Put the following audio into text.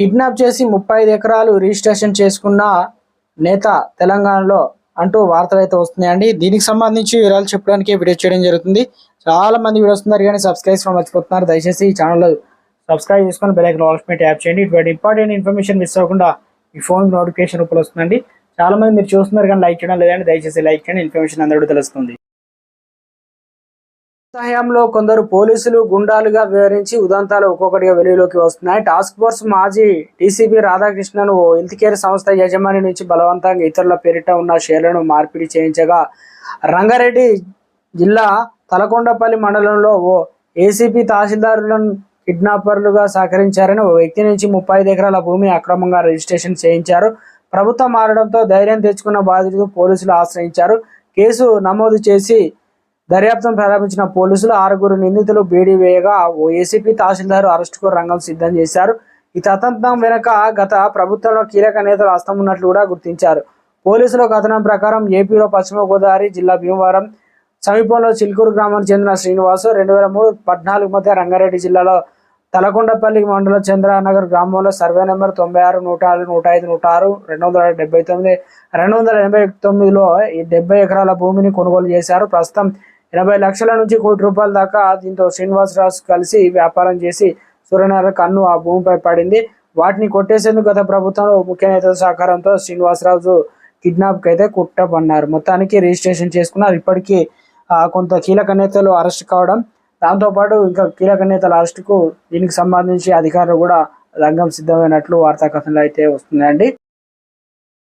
Kidnap చేసి ముప్పై ఐదు ఎకరాలు రిజిస్ట్రేషన్ చేసుకున్న నేత తెలంగాణలో అంటూ వార్తలు అయితే వస్తున్నాయండి. దీనికి సంబంధించి వివరాలు చెప్పడానికి వీడియో చేయడం జరుగుతుంది. చాలా మంది వీడియోస్ వస్తున్నారు కానీ సబ్స్క్రైబ్ మర్చిపోతున్నారు. దయచేసి ఈ ఛానల్ సబ్స్క్రైబ్ చేసుకొని బెల్ ఐకన్ ఆల్స్ ట్యాప్ చేయండి. ఇటువంటి ఇంపార్టెంట్ ఇన్ఫర్మేషన్ మిస్ అవ్వకుండా ఈ ఫోన్ నోటిఫికేషన్ రూపంలో వస్తుందండి. చాలా మంది మీరు చూస్తున్నారు కానీ లైక్ చేయడం లేదండి. దయచేసి లైక్ చేయండి. ఇన్ఫర్మేషన్ అందరూ తెలుస్తుంది. హయాంలో కొందరు పోలీసులు గుండాలుగా వివరించి ఉదంతాలు ఒక్కొక్కటిగా వెలుగులోకి వస్తున్నాయి. టాస్క్ ఫోర్స్ మాజీ డీసీపీ రాధాకృష్ణన్ ఓ హెల్త్ కేర్ సంస్థ యజమాని నుంచి బలవంతంగా ఇతరుల పేరిట ఉన్న షేర్లను మార్పిడి చేయించగా రంగారెడ్డి జిల్లా తలకొండపల్లి మండలంలో ఓ ఏసీపీ తహసీల్దారులను కిడ్నాపర్లుగా సహకరించారని ఓ వ్యక్తి నుంచి ముప్పై ఐదు ఎకరాల భూమిని అక్రమంగా రిజిస్ట్రేషన్ చేయించారు. ప్రభుత్వం మారడంతో ధైర్యం తెచ్చుకున్న బాధితులు పోలీసులు ఆశ్రయించారు. కేసు నమోదు చేసి దర్యాప్తును ప్రారంభించిన పోలీసులు ఆరుగురు నిందితులు బీడీ వేయగా ఓ ఏసీపీ తహసీల్దార్ అరెస్టుకు రంగం సిద్ధం చేశారు. ఈ తతంత్రం వెనుక గత ప్రభుత్వంలో కీలక నేతలు హస్తం ఉన్నట్లు కూడా గుర్తించారు. పోలీసుల కథనం ప్రకారం ఏపీలో పశ్చిమ గోదావరి జిల్లా భీమవరం సమీపంలో చిల్కూరు గ్రామానికి చెందిన శ్రీనివాసు రెండు వేల మూడు పద్నాలుగు మధ్య రంగారెడ్డి జిల్లాలో తలకొండపల్లి మండలం చంద్రనగర్ గ్రామంలో సర్వే నెంబర్ తొంభై ఆరు నూట ఆరు నూట ఐదు నూట ఆరు రెండు వందల డెబ్బై తొమ్మిది రెండు వందల ఎనభై తొమ్మిదిలో ఈ డెబ్బై ఎకరాల భూమిని కొనుగోలు చేశారు. ప్రస్తుతం ఎనభై లక్షల నుంచి కోటి రూపాయల దాకా దీంతో శ్రీనివాసరాజు కలిసి వ్యాపారం చేసి సూర్యనారాయణ కన్ను ఆ భూమిపై పడింది. వాటిని కొట్టేసేందుకు గత ప్రభుత్వంలో ముఖ్య నేతల సహకారంతో శ్రీనివాసరాజు కిడ్నాప్కి అయితే కుట్రపన్నారు మొత్తానికి రిజిస్ట్రేషన్ చేసుకున్నారు. ఇప్పటికీ కొంత కీలక నేతలు అరెస్ట్ కావడం దాంతోపాటు ఇంకా కీలక నేతల అరెస్టుకు దీనికి సంబంధించి అధికారులు కూడా రంగం సిద్ధమైనట్లు వార్తా కథనాలు అయితే వస్తున్నాయండి.